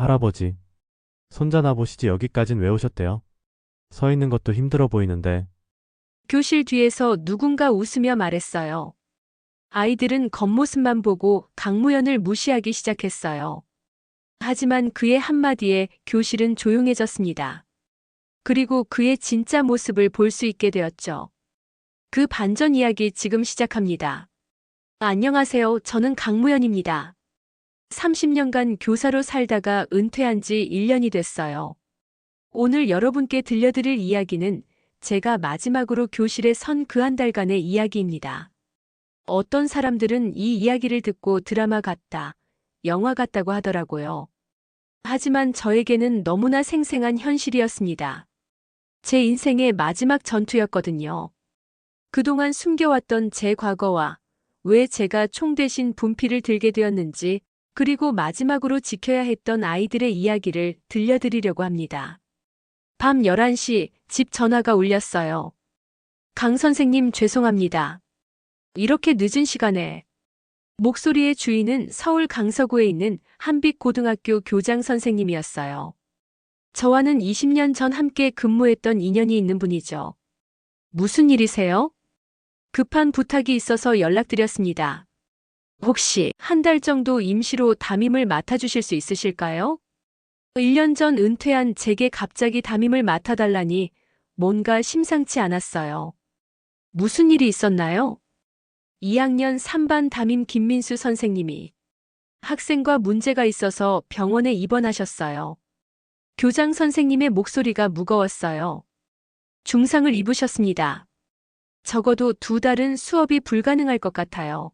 할아버지. 손자나 보시지 여기까진 왜 오셨대요? 서 있는 것도 힘들어 보이는데 교실 뒤에서 누군가 웃으며 말했어요. 아이들은 겉모습만 보고 강무연을 무시하기 시작했어요. 하지만 그의 한마디에 교실은 조용해졌습니다. 그리고 그의 진짜 모습을 볼 수 있게 되었죠. 그 반전 이야기 지금 시작합니다. 안녕하세요. 저는 강무연입니다. 30년간 교사로 살다가 은퇴한 지 1년이 됐어요. 오늘 여러분께 들려드릴 이야기는 제가 마지막으로 교실에 선 그 한 달간의 이야기입니다. 어떤 사람들은 이 이야기를 듣고 드라마 같다, 영화 같다고 하더라고요. 하지만 저에게는 너무나 생생한 현실이었습니다. 제 인생의 마지막 전투였거든요. 그동안 숨겨왔던 제 과거와 왜 제가 총 대신 분필을 들게 되었는지, 그리고 마지막으로 지켜야 했던 아이들의 이야기를 들려드리려고 합니다. 밤 11시 집 전화가 울렸어요. 강 선생님 죄송합니다. 이렇게 늦은 시간에 목소리의 주인은 서울 강서구에 있는 한빛고등학교 교장 선생님이었어요. 저와는 20년 전 함께 근무했던 인연이 있는 분이죠. 무슨 일이세요? 급한 부탁이 있어서 연락드렸습니다. 혹시 한 달 정도 임시로 담임을 맡아주실 수 있으실까요? 1년 전 은퇴한 제게 갑자기 담임을 맡아달라니 뭔가 심상치 않았어요. 무슨 일이 있었나요? 2학년 3반 담임 김민수 선생님이 학생과 문제가 있어서 병원에 입원하셨어요. 교장 선생님의 목소리가 무거웠어요. 중상을 입으셨습니다. 적어도 두 달은 수업이 불가능할 것 같아요.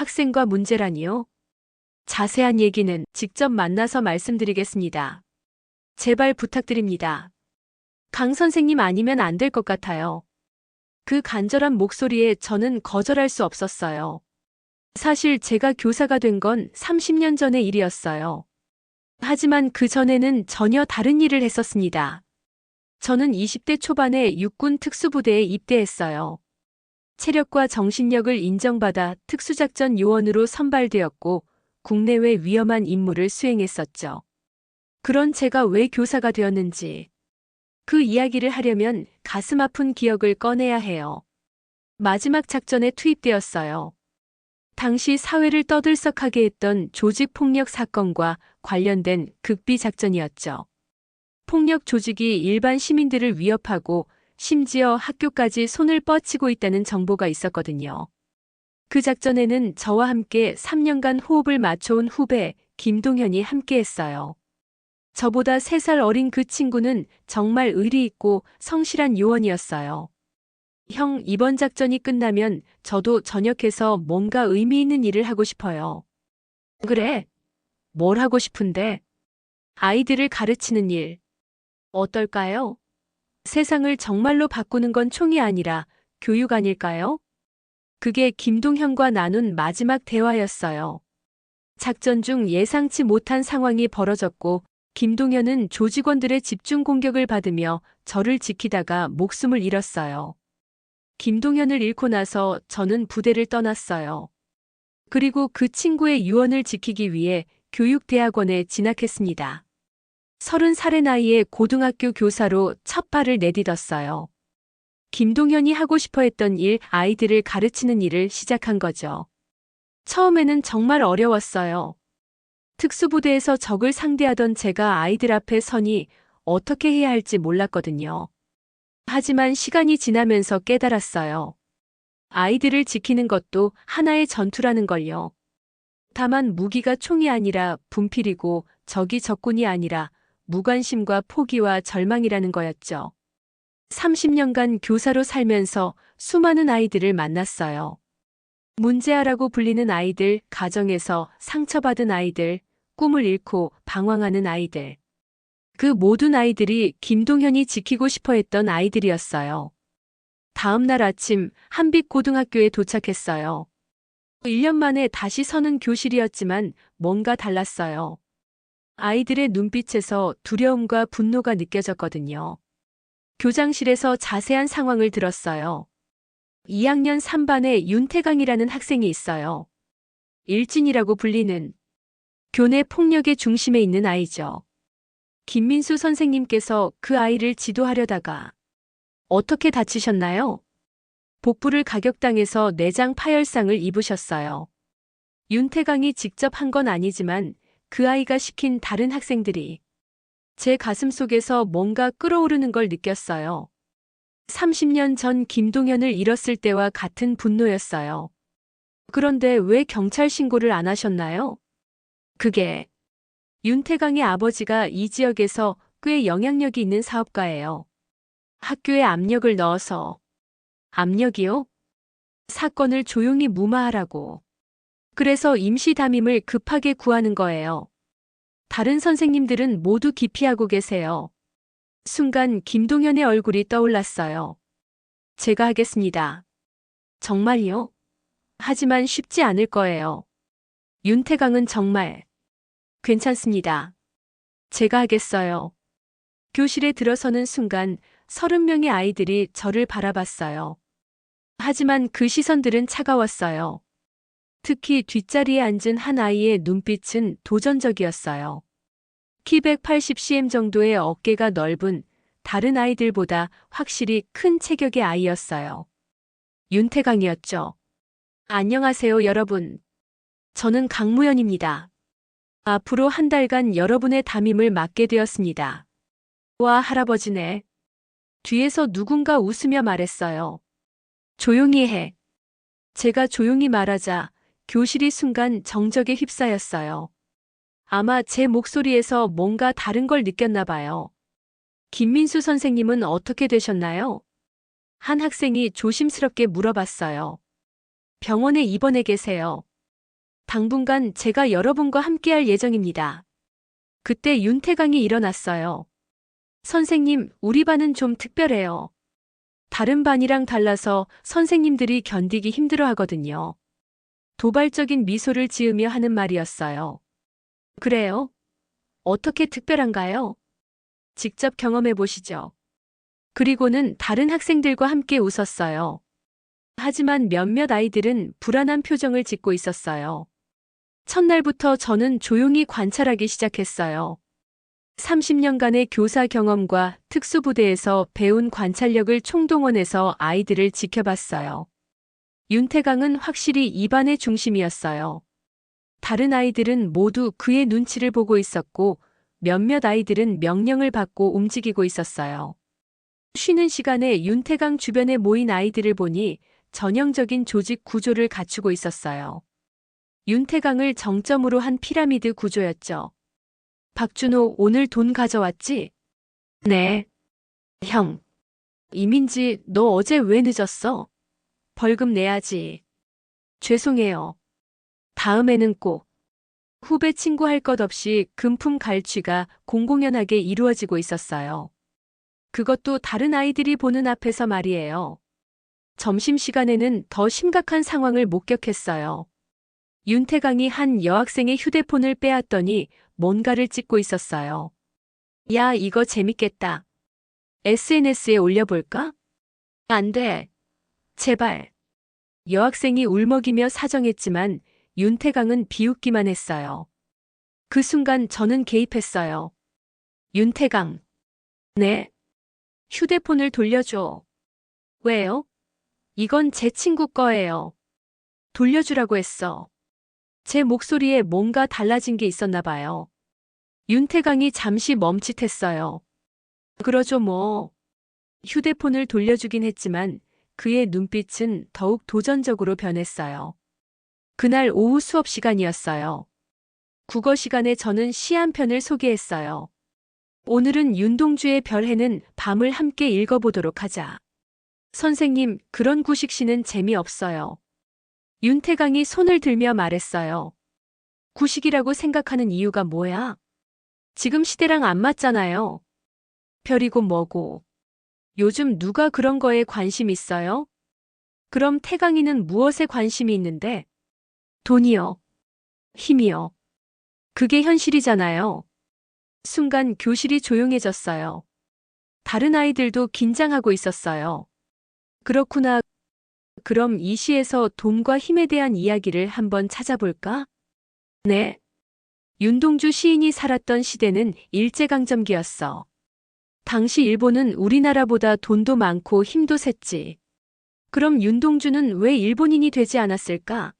학생과 문제라니요? 자세한 얘기는 직접 만나서 말씀드리겠습니다. 제발 부탁드립니다. 강 선생님 아니면 안 될 것 같아요. 그 간절한 목소리에 저는 거절할 수 없었어요. 사실 제가 교사가 된 건 30년 전의 일이었어요. 하지만 그 전에는 전혀 다른 일을 했었습니다. 저는 20대 초반에 육군 특수부대에 입대했어요. 체력과 정신력을 인정받아 특수작전 요원으로 선발되었고 국내외 위험한 임무를 수행했었죠. 그런 제가 왜 교사가 되었는지 그 이야기를 하려면 가슴 아픈 기억을 꺼내야 해요. 마지막 작전에 투입되었어요. 당시 사회를 떠들썩하게 했던 조직폭력 사건과 관련된 극비 작전이었죠. 폭력 조직이 일반 시민들을 위협하고 심지어 학교까지 손을 뻗치고 있다는 정보가 있었거든요. 그 작전에는 저와 함께 3년간 호흡을 맞춰온 후배 김동현이 함께했어요. 저보다 3살 어린 그 친구는 정말 의리 있고 성실한 요원이었어요. 형, 이번 작전이 끝나면 저도 전역해서 뭔가 의미 있는 일을 하고 싶어요. 그래. 뭘 하고 싶은데? 아이들을 가르치는 일. 어떨까요? 세상을 정말로 바꾸는 건 총이 아니라 교육 아닐까요? 그게 김동현과 나눈 마지막 대화였어요. 작전 중 예상치 못한 상황이 벌어졌고 김동현은 조직원들의 집중 공격을 받으며 저를 지키다가 목숨을 잃었어요. 김동현을 잃고 나서 저는 부대를 떠났어요. 그리고 그 친구의 유언을 지키기 위해 교육대학원에 진학했습니다. 서른 살의 나이에 고등학교 교사로 첫 발을 내딛었어요. 김동현이 하고 싶어 했던 일, 아이들을 가르치는 일을 시작한 거죠. 처음에는 정말 어려웠어요. 특수부대에서 적을 상대하던 제가 아이들 앞에 서니 어떻게 해야 할지 몰랐거든요. 하지만 시간이 지나면서 깨달았어요. 아이들을 지키는 것도 하나의 전투라는 걸요. 다만 무기가 총이 아니라 분필이고 적이 적군이 아니라 무관심과 포기와 절망이라는 거였죠. 30년간 교사로 살면서 수많은 아이들을 만났어요. 문제아라고 불리는 아이들, 가정에서 상처받은 아이들, 꿈을 잃고 방황하는 아이들. 그 모든 아이들이 김동현이 지키고 싶어 했던 아이들이었어요. 다음 날 아침 한빛고등학교에 도착했어요. 1년 만에 다시 서는 교실이었지만 뭔가 달랐어요. 아이들의 눈빛에서 두려움과 분노가 느껴졌거든요. 교장실에서 자세한 상황을 들었어요. 2학년 3반에 윤태강이라는 학생이 있어요. 일진이라고 불리는 교내 폭력의 중심에 있는 아이죠. 김민수 선생님께서 그 아이를 지도하려다가 어떻게 다치셨나요? 복부를 가격당해서 내장 파열상을 입으셨어요. 윤태강이 직접 한 건 아니지만 그 아이가 시킨 다른 학생들이 제 가슴 속에서 뭔가 끓어오르는 걸 느꼈어요. 30년 전 김동현을 잃었을 때와 같은 분노였어요. 그런데 왜 경찰 신고를 안 하셨나요? 그게 윤태강의 아버지가 이 지역에서 꽤 영향력이 있는 사업가예요. 학교에 압력을 넣어서 압력이요? 사건을 조용히 무마하라고. 그래서 임시 담임을 급하게 구하는 거예요. 다른 선생님들은 모두 기피하고 계세요. 순간 김동현의 얼굴이 떠올랐어요. 제가 하겠습니다. 정말요? 하지만 쉽지 않을 거예요. 윤태강은 정말 괜찮습니다. 제가 하겠어요. 교실에 들어서는 순간 서른 명의 아이들이 저를 바라봤어요. 하지만 그 시선들은 차가웠어요. 특히 뒷자리에 앉은 한 아이의 눈빛은 도전적이었어요. 키 180cm 정도의 어깨가 넓은 다른 아이들보다 확실히 큰 체격의 아이였어요. 윤태강이었죠. 안녕하세요, 여러분. 저는 강무연입니다. 앞으로 한 달간 여러분의 담임을 맡게 되었습니다. 와, 할아버지네. 뒤에서 누군가 웃으며 말했어요. 조용히 해. 제가 조용히 말하자 교실이 순간 정적에 휩싸였어요. 아마 제 목소리에서 뭔가 다른 걸 느꼈나 봐요. 김민수 선생님은 어떻게 되셨나요? 한 학생이 조심스럽게 물어봤어요. 병원에 입원해 계세요. 당분간 제가 여러분과 함께할 예정입니다. 그때 윤태강이 일어났어요. 선생님, 우리 반은 좀 특별해요. 다른 반이랑 달라서 선생님들이 견디기 힘들어 하거든요. 도발적인 미소를 지으며 하는 말이었어요. 그래요? 어떻게 특별한가요? 직접 경험해 보시죠. 그리고는 다른 학생들과 함께 웃었어요. 하지만 몇몇 아이들은 불안한 표정을 짓고 있었어요. 첫날부터 저는 조용히 관찰하기 시작했어요. 30년간의 교사 경험과 특수부대에서 배운 관찰력을 총동원해서 아이들을 지켜봤어요. 윤태강은 확실히 입안의 중심이었어요. 다른 아이들은 모두 그의 눈치를 보고 있었고 몇몇 아이들은 명령을 받고 움직이고 있었어요. 쉬는 시간에 윤태강 주변에 모인 아이들을 보니 전형적인 조직 구조를 갖추고 있었어요. 윤태강을 정점으로 한 피라미드 구조였죠. 박준호, 오늘 돈 가져왔지? 네. 형. 이민지, 너 어제 왜 늦었어? 벌금 내야지. 죄송해요. 다음에는 꼭. 후배 친구 할 것 없이 금품 갈취가 공공연하게 이루어지고 있었어요. 그것도 다른 아이들이 보는 앞에서 말이에요. 점심시간에는 더 심각한 상황을 목격했어요. 윤태강이 한 여학생의 휴대폰을 빼앗더니 뭔가를 찍고 있었어요. 야, 이거 재밌겠다. SNS에 올려볼까? 안 돼. 제발. 여학생이 울먹이며 사정했지만 윤태강은 비웃기만 했어요. 그 순간 저는 개입했어요. 윤태강. 네. 휴대폰을 돌려줘. 왜요? 이건 제 친구 거예요. 돌려주라고 했어. 제 목소리에 뭔가 달라진 게 있었나 봐요. 윤태강이 잠시 멈칫했어요. 그러죠 뭐. 휴대폰을 돌려주긴 했지만 그의 눈빛은 더욱 도전적으로 변했어요. 그날 오후 수업 시간이었어요. 국어 시간에 저는 시 한 편을 소개했어요. 오늘은 윤동주의 별해는 밤을 함께 읽어보도록 하자. 선생님, 그런 구식시는 재미없어요. 윤태강이 손을 들며 말했어요. 구식이라고 생각하는 이유가 뭐야? 지금 시대랑 안 맞잖아요. 별이고 뭐고. 요즘 누가 그런 거에 관심 있어요? 그럼 태강이는 무엇에 관심이 있는데? 돈이요. 힘이요. 그게 현실이잖아요. 순간 교실이 조용해졌어요. 다른 아이들도 긴장하고 있었어요. 그렇구나. 그럼 이 시에서 돈과 힘에 대한 이야기를 한번 찾아볼까? 네. 윤동주 시인이 살았던 시대는 일제강점기였어. 당시 일본은 우리나라보다 돈도 많고 힘도 셌지. 그럼 윤동주는 왜 일본인이 되지 않았을까?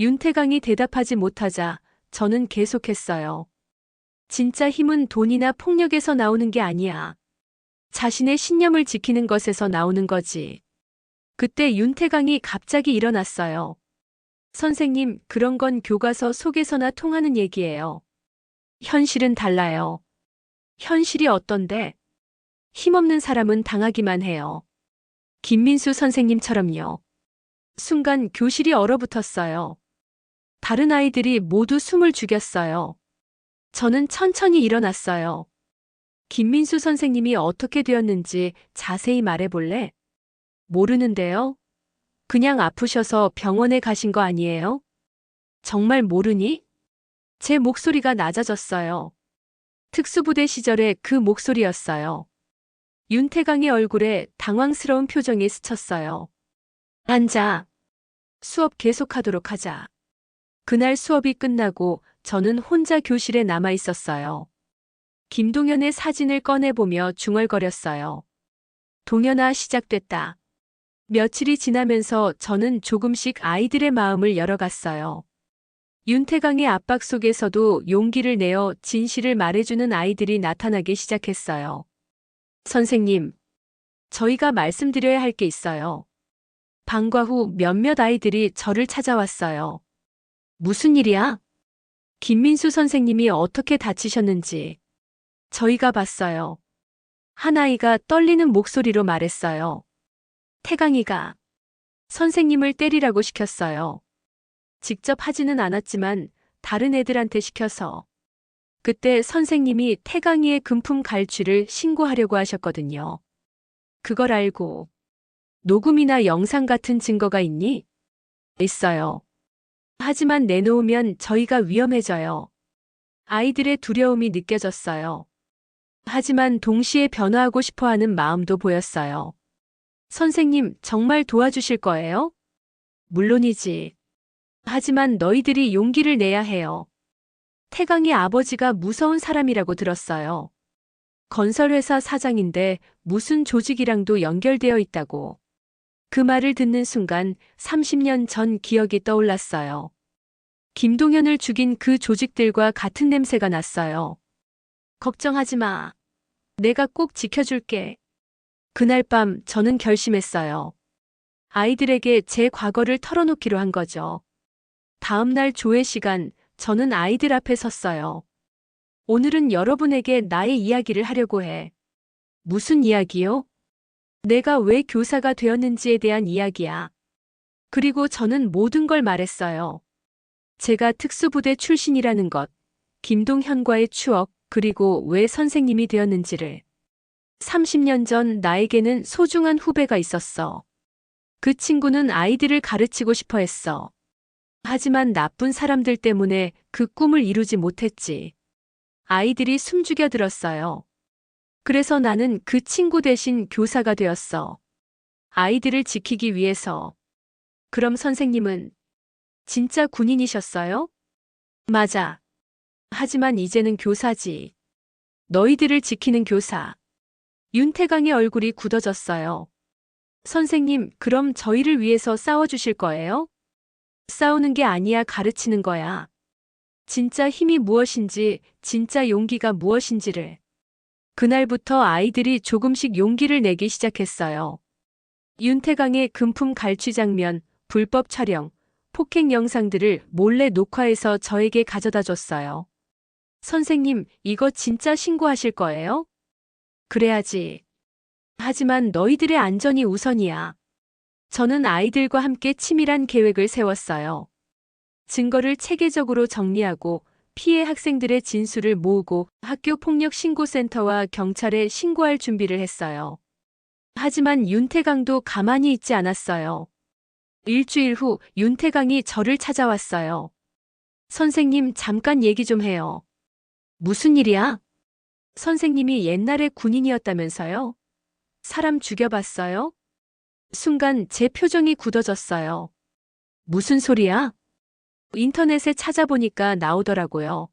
윤태강이 대답하지 못하자 저는 계속했어요. 진짜 힘은 돈이나 폭력에서 나오는 게 아니야. 자신의 신념을 지키는 것에서 나오는 거지. 그때 윤태강이 갑자기 일어났어요. 선생님, 그런 건 교과서 속에서나 통하는 얘기예요. 현실은 달라요. 현실이 어떤데? 힘없는 사람은 당하기만 해요. 김민수 선생님처럼요. 순간 교실이 얼어붙었어요. 다른 아이들이 모두 숨을 죽였어요. 저는 천천히 일어났어요. 김민수 선생님이 어떻게 되었는지 자세히 말해볼래? 모르는데요? 그냥 아프셔서 병원에 가신 거 아니에요? 정말 모르니? 제 목소리가 낮아졌어요. 특수부대 시절의 그 목소리였어요. 윤태강의 얼굴에 당황스러운 표정이 스쳤어요. 앉아. 수업 계속하도록 하자. 그날 수업이 끝나고 저는 혼자 교실에 남아 있었어요. 김동현의 사진을 꺼내보며 중얼거렸어요. 동현아 시작됐다. 며칠이 지나면서 저는 조금씩 아이들의 마음을 열어갔어요. 윤태강의 압박 속에서도 용기를 내어 진실을 말해주는 아이들이 나타나기 시작했어요. 선생님, 저희가 말씀드려야 할 게 있어요. 방과 후 몇몇 아이들이 저를 찾아왔어요. 무슨 일이야? 김민수 선생님이 어떻게 다치셨는지. 저희가 봤어요. 한 아이가 떨리는 목소리로 말했어요. 태강이가 선생님을 때리라고 시켰어요. 직접 하지는 않았지만 다른 애들한테 시켜서. 그때 선생님이 태강이의 금품 갈취를 신고하려고 하셨거든요. 그걸 알고 녹음이나 영상 같은 증거가 있니? 있어요. 하지만 내놓으면 저희가 위험해져요. 아이들의 두려움이 느껴졌어요. 하지만 동시에 변화하고 싶어 하는 마음도 보였어요. 선생님, 정말 도와주실 거예요? 물론이지. 하지만 너희들이 용기를 내야 해요. 태강의 아버지가 무서운 사람이라고 들었어요. 건설회사 사장인데 무슨 조직이랑도 연결되어 있다고. 그 말을 듣는 순간 30년 전 기억이 떠올랐어요. 김동현을 죽인 그 조직들과 같은 냄새가 났어요. 걱정하지 마. 내가 꼭 지켜줄게. 그날 밤 저는 결심했어요. 아이들에게 제 과거를 털어놓기로 한 거죠. 다음 날 조회 시간, 저는 아이들 앞에 섰어요. 오늘은 여러분에게 나의 이야기를 하려고 해. 무슨 이야기요? 내가 왜 교사가 되었는지에 대한 이야기야. 그리고 저는 모든 걸 말했어요. 제가 특수부대 출신이라는 것, 김동현과의 추억, 그리고 왜 선생님이 되었는지를. 30년 전 나에게는 소중한 후배가 있었어. 그 친구는 아이들을 가르치고 싶어 했어. 하지만 나쁜 사람들 때문에 그 꿈을 이루지 못했지. 아이들이 숨죽여 들었어요. 그래서 나는 그 친구 대신 교사가 되었어. 아이들을 지키기 위해서. 그럼 선생님은 진짜 군인이셨어요? 맞아. 하지만 이제는 교사지. 너희들을 지키는 교사. 윤태강의 얼굴이 굳어졌어요. 선생님, 그럼 저희를 위해서 싸워주실 거예요? 싸우는 게 아니야 가르치는 거야. 진짜 힘이 무엇인지, 진짜 용기가 무엇인지를. 그날부터 아이들이 조금씩 용기를 내기 시작했어요. 윤태강의 금품 갈취 장면, 불법 촬영, 폭행 영상들을 몰래 녹화해서 저에게 가져다 줬어요. 선생님, 이거 진짜 신고하실 거예요? 그래야지. 하지만 너희들의 안전이 우선이야. 저는 아이들과 함께 치밀한 계획을 세웠어요. 증거를 체계적으로 정리하고 피해 학생들의 진술을 모으고 학교 폭력 신고센터와 경찰에 신고할 준비를 했어요. 하지만 윤태강도 가만히 있지 않았어요. 일주일 후 윤태강이 저를 찾아왔어요. 선생님, 잠깐 얘기 좀 해요. 무슨 일이야? 선생님이 옛날에 군인이었다면서요? 사람 죽여봤어요? 순간 제 표정이 굳어졌어요. 무슨 소리야? 인터넷에 찾아보니까 나오더라고요.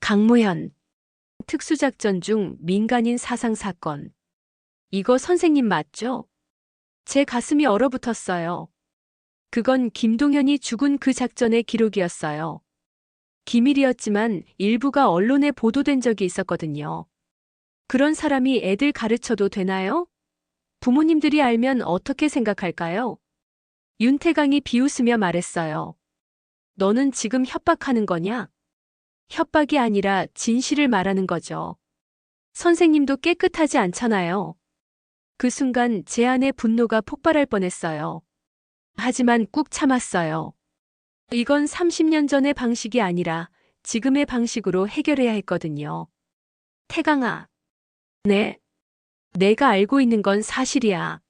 강무현. 특수작전 중 민간인 사상 사건. 이거 선생님 맞죠? 제 가슴이 얼어붙었어요. 그건 김동현이 죽은 그 작전의 기록이었어요. 기밀이었지만 일부가 언론에 보도된 적이 있었거든요. 그런 사람이 애들 가르쳐도 되나요? 부모님들이 알면 어떻게 생각할까요? 윤태강이 비웃으며 말했어요. 너는 지금 협박하는 거냐? 협박이 아니라 진실을 말하는 거죠. 선생님도 깨끗하지 않잖아요. 그 순간 제 안의 분노가 폭발할 뻔했어요. 하지만 꾹 참았어요. 이건 30년 전의 방식이 아니라 지금의 방식으로 해결해야 했거든요. 태강아. 네. 내가 알고 있는 건 사실이야.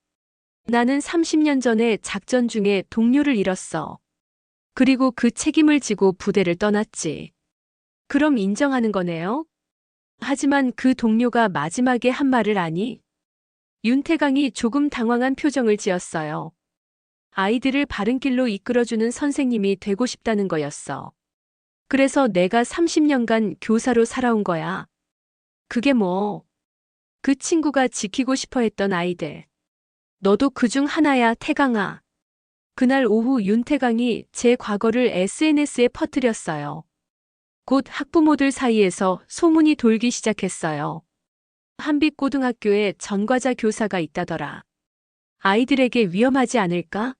나는 30년 전에 작전 중에 동료를 잃었어. 그리고 그 책임을 지고 부대를 떠났지. 그럼 인정하는 거네요? 하지만 그 동료가 마지막에 한 말을 아니? 윤태강이 조금 당황한 표정을 지었어요. 아이들을 바른 길로 이끌어주는 선생님이 되고 싶다는 거였어. 그래서 내가 30년간 교사로 살아온 거야. 그게 뭐. 그 친구가 지키고 싶어 했던 아이들. 너도 그 중 하나야, 태강아. 그날 오후 윤태강이 제 과거를 SNS에 퍼뜨렸어요. 곧 학부모들 사이에서 소문이 돌기 시작했어요. 한빛고등학교에 전과자 교사가 있다더라. 아이들에게 위험하지 않을까?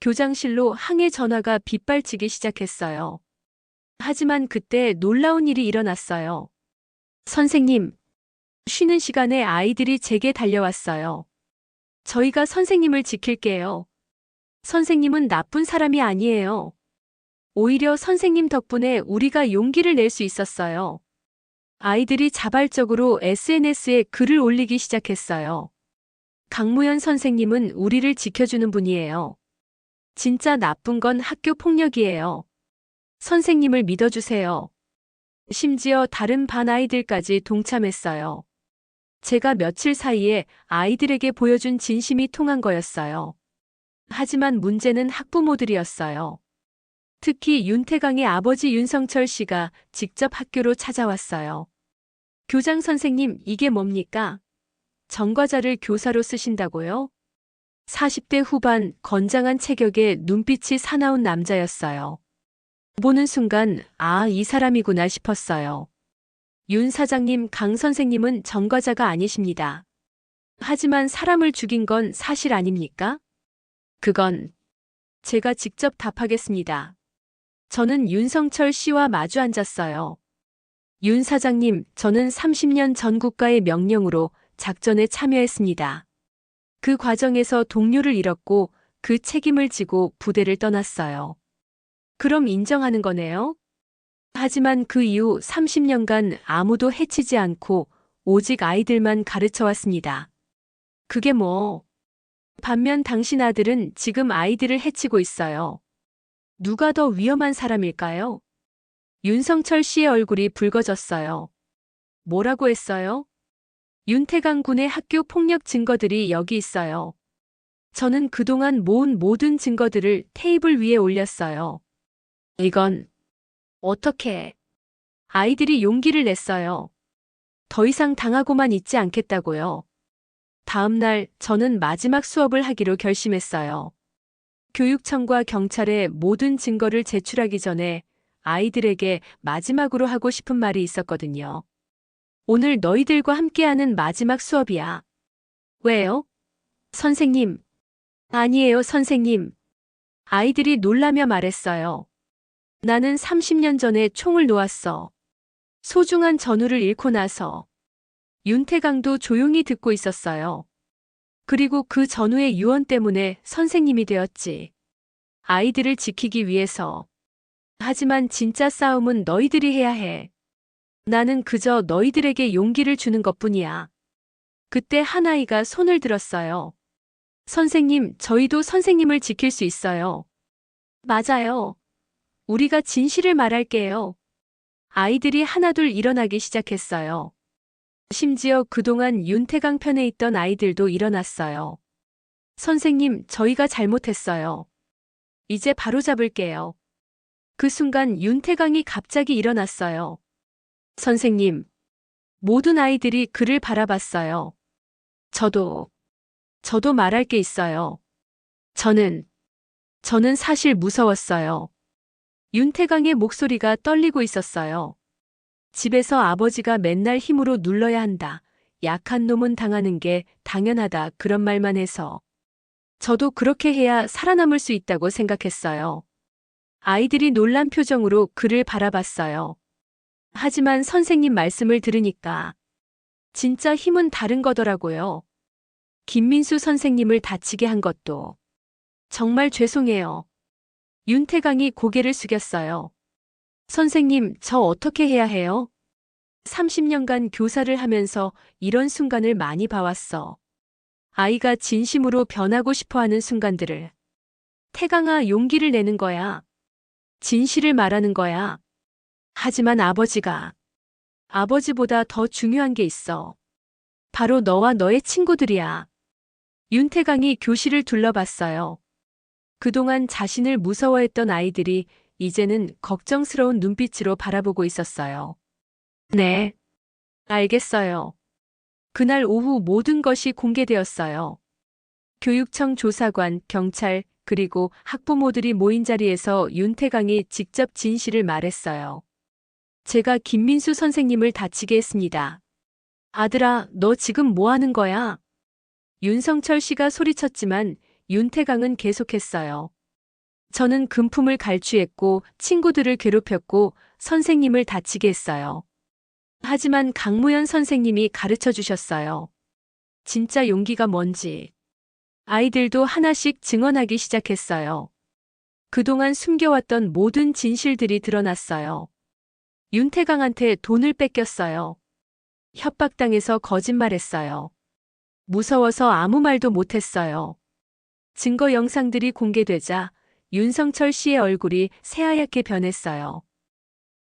교장실로 항해 전화가 빗발치기 시작했어요. 하지만 그때 놀라운 일이 일어났어요. 선생님, 쉬는 시간에 아이들이 제게 달려왔어요. 저희가 선생님을 지킬게요. 선생님은 나쁜 사람이 아니에요. 오히려 선생님 덕분에 우리가 용기를 낼 수 있었어요. 아이들이 자발적으로 SNS에 글을 올리기 시작했어요. 강무현 선생님은 우리를 지켜주는 분이에요. 진짜 나쁜 건 학교 폭력이에요. 선생님을 믿어주세요. 심지어 다른 반 아이들까지 동참했어요. 제가 며칠 사이에 아이들에게 보여준 진심이 통한 거였어요. 하지만 문제는 학부모들이었어요. 특히 윤태강의 아버지 윤성철 씨가 직접 학교로 찾아왔어요. 교장 선생님, 이게 뭡니까? 전과자를 교사로 쓰신다고요? 40대 후반 건장한 체격에 눈빛이 사나운 남자였어요. 보는 순간, 아, 이 사람이구나 싶었어요. 윤 사장님, 강 선생님은 전과자가 아니십니다. 하지만 사람을 죽인 건 사실 아닙니까? 그건 제가 직접 답하겠습니다. 저는 윤성철 씨와 마주 앉았어요. 윤 사장님, 저는 30년 전 국가의 명령으로 작전에 참여했습니다. 그 과정에서 동료를 잃었고 그 책임을 지고 부대를 떠났어요. 그럼 인정하는 거네요? 하지만 그 이후 30년간 아무도 해치지 않고 오직 아이들만 가르쳐 왔습니다. 그게 뭐. 반면 당신 아들은 지금 아이들을 해치고 있어요. 누가 더 위험한 사람일까요? 윤성철 씨의 얼굴이 붉어졌어요. 뭐라고 했어요? 윤태강 군의 학교 폭력 증거들이 여기 있어요. 저는 그동안 모은 모든 증거들을 테이블 위에 올렸어요. 이건 어떻게 아이들이 용기를 냈어요. 더 이상 당하고만 있지 않겠다고요. 다음 날 저는 마지막 수업을 하기로 결심했어요. 교육청과 경찰에 모든 증거를 제출하기 전에 아이들에게 마지막으로 하고 싶은 말이 있었거든요. 오늘 너희들과 함께하는 마지막 수업이야. 왜요? 선생님. 아니에요, 선생님. 아이들이 놀라며 말했어요. 나는 30년 전에 총을 놓았어. 소중한 전우를 잃고 나서. 윤태강도 조용히 듣고 있었어요. 그리고 그 전우의 유언 때문에 선생님이 되었지. 아이들을 지키기 위해서. 하지만 진짜 싸움은 너희들이 해야 해. 나는 그저 너희들에게 용기를 주는 것 뿐이야. 그때 한 아이가 손을 들었어요. 선생님, 저희도 선생님을 지킬 수 있어요. 맞아요. 우리가 진실을 말할게요. 아이들이 하나둘 일어나기 시작했어요. 심지어 그동안 윤태강 편에 있던 아이들도 일어났어요. 선생님, 저희가 잘못했어요. 이제 바로 잡을게요. 그 순간 윤태강이 갑자기 일어났어요. 선생님, 모든 아이들이 그를 바라봤어요. 저도, 저도 말할 게 있어요. 저는, 저는 사실 무서웠어요. 윤태강의 목소리가 떨리고 있었어요. 집에서 아버지가 맨날 힘으로 눌러야 한다. 약한 놈은 당하는 게 당연하다. 그런 말만 해서. 저도 그렇게 해야 살아남을 수 있다고 생각했어요. 아이들이 놀란 표정으로 그를 바라봤어요. 하지만 선생님 말씀을 들으니까 진짜 힘은 다른 거더라고요. 김민수 선생님을 다치게 한 것도 정말 죄송해요. 윤태강이 고개를 숙였어요. 선생님, 저 어떻게 해야 해요? 30년간 교사를 하면서 이런 순간을 많이 봐왔어. 아이가 진심으로 변하고 싶어 하는 순간들을. 태강아, 용기를 내는 거야. 진실을 말하는 거야. 하지만 아버지가, 아버지보다 더 중요한 게 있어. 바로 너와 너의 친구들이야. 윤태강이 교실을 둘러봤어요. 그동안 자신을 무서워했던 아이들이 이제는 걱정스러운 눈빛으로 바라보고 있었어요. 네. 알겠어요. 그날 오후 모든 것이 공개되었어요. 교육청 조사관, 경찰, 그리고 학부모들이 모인 자리에서 윤태강이 직접 진실을 말했어요. 제가 김민수 선생님을 다치게 했습니다. 아들아, 너 지금 뭐 하는 거야? 윤성철 씨가 소리쳤지만 윤태강은 계속했어요. 저는 금품을 갈취했고 친구들을 괴롭혔고 선생님을 다치게 했어요. 하지만 강무현 선생님이 가르쳐 주셨어요. 진짜 용기가 뭔지. 아이들도 하나씩 증언하기 시작했어요. 그동안 숨겨왔던 모든 진실들이 드러났어요. 윤태강한테 돈을 뺏겼어요. 협박당해서 거짓말했어요. 무서워서 아무 말도 못했어요. 증거 영상들이 공개되자 윤성철 씨의 얼굴이 새하얗게 변했어요.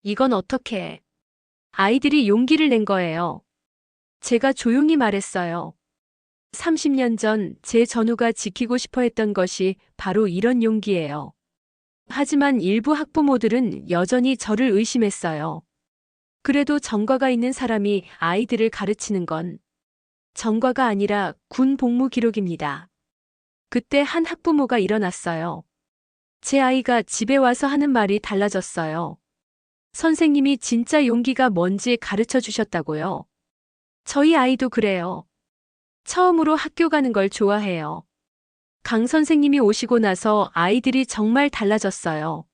이건 어떻게? 아이들이 용기를 낸 거예요. 제가 조용히 말했어요. 30년 전 제 전우가 지키고 싶어 했던 것이 바로 이런 용기예요. 하지만 일부 학부모들은 여전히 저를 의심했어요. 그래도 전과가 있는 사람이 아이들을 가르치는 건 전과가 아니라 군 복무 기록입니다. 그때 한 학부모가 일어났어요. 제 아이가 집에 와서 하는 말이 달라졌어요. 선생님이 진짜 용기가 뭔지 가르쳐 주셨다고요. 저희 아이도 그래요. 처음으로 학교 가는 걸 좋아해요. 강 선생님이 오시고 나서 아이들이 정말 달라졌어요.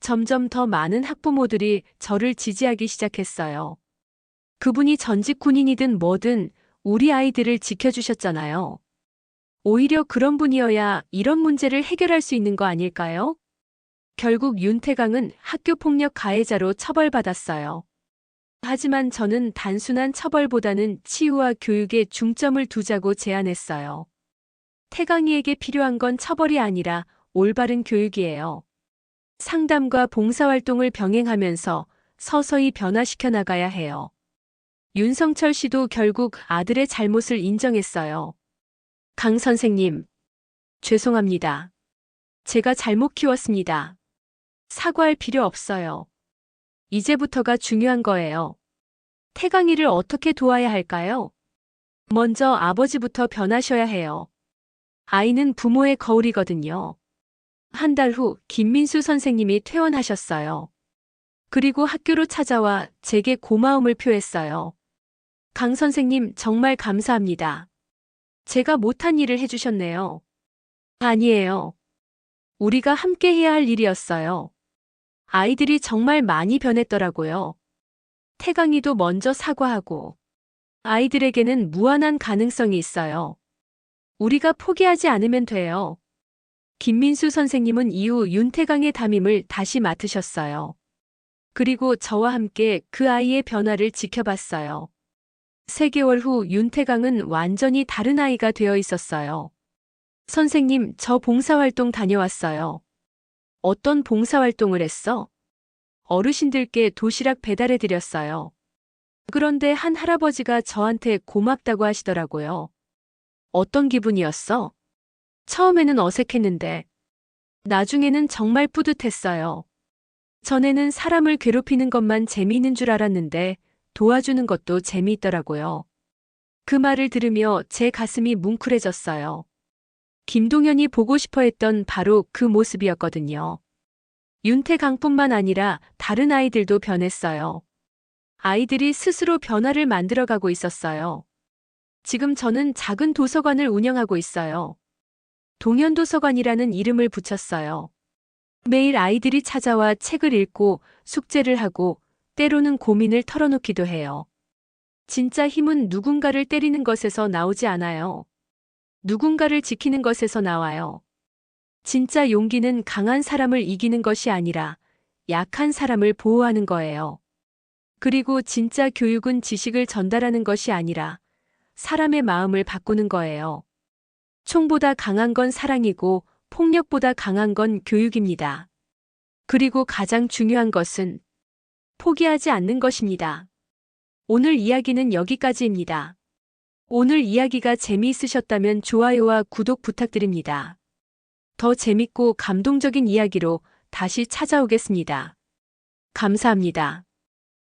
점점 더 많은 학부모들이 저를 지지하기 시작했어요. 그분이 전직 군인이든 뭐든 우리 아이들을 지켜주셨잖아요. 오히려 그런 분이어야 이런 문제를 해결할 수 있는 거 아닐까요? 결국 윤태강은 학교 폭력 가해자로 처벌받았어요. 하지만 저는 단순한 처벌보다는 치유와 교육에 중점을 두자고 제안했어요. 태강이에게 필요한 건 처벌이 아니라 올바른 교육이에요. 상담과 봉사활동을 병행하면서 서서히 변화시켜 나가야 해요. 윤성철 씨도 결국 아들의 잘못을 인정했어요. 강 선생님, 죄송합니다. 제가 잘못 키웠습니다. 사과할 필요 없어요. 이제부터가 중요한 거예요. 태강이를 어떻게 도와야 할까요? 먼저 아버지부터 변하셔야 해요. 아이는 부모의 거울이거든요. 한 달 후 김민수 선생님이 퇴원하셨어요. 그리고 학교로 찾아와 제게 고마움을 표했어요. 강 선생님 정말 감사합니다. 제가 못한 일을 해주셨네요. 아니에요. 우리가 함께 해야 할 일이었어요. 아이들이 정말 많이 변했더라고요. 태강이도 먼저 사과하고 아이들에게는 무한한 가능성이 있어요. 우리가 포기하지 않으면 돼요. 김민수 선생님은 이후 윤태강의 담임을 다시 맡으셨어요. 그리고 저와 함께 그 아이의 변화를 지켜봤어요. 3개월 후 윤태강은 완전히 다른 아이가 되어 있었어요. 선생님, 저 봉사활동 다녀왔어요. 어떤 봉사활동을 했어? 어르신들께 도시락 배달해 드렸어요. 그런데 한 할아버지가 저한테 고맙다고 하시더라고요. 어떤 기분이었어? 처음에는 어색했는데, 나중에는 정말 뿌듯했어요. 전에는 사람을 괴롭히는 것만 재미있는 줄 알았는데, 도와주는 것도 재미있더라고요. 그 말을 들으며 제 가슴이 뭉클해졌어요. 김동현이 보고 싶어 했던 바로 그 모습이었거든요. 윤태강뿐만 아니라 다른 아이들도 변했어요. 아이들이 스스로 변화를 만들어가고 있었어요. 지금 저는 작은 도서관을 운영하고 있어요. 동현도서관이라는 이름을 붙였어요. 매일 아이들이 찾아와 책을 읽고 숙제를 하고 때로는 고민을 털어놓기도 해요. 진짜 힘은 누군가를 때리는 것에서 나오지 않아요. 누군가를 지키는 것에서 나와요. 진짜 용기는 강한 사람을 이기는 것이 아니라 약한 사람을 보호하는 거예요. 그리고 진짜 교육은 지식을 전달하는 것이 아니라 사람의 마음을 바꾸는 거예요. 총보다 강한 건 사랑이고 폭력보다 강한 건 교육입니다. 그리고 가장 중요한 것은 포기하지 않는 것입니다. 오늘 이야기는 여기까지입니다. 오늘 이야기가 재미있으셨다면 좋아요와 구독 부탁드립니다. 더 재밌고 감동적인 이야기로 다시 찾아오겠습니다. 감사합니다.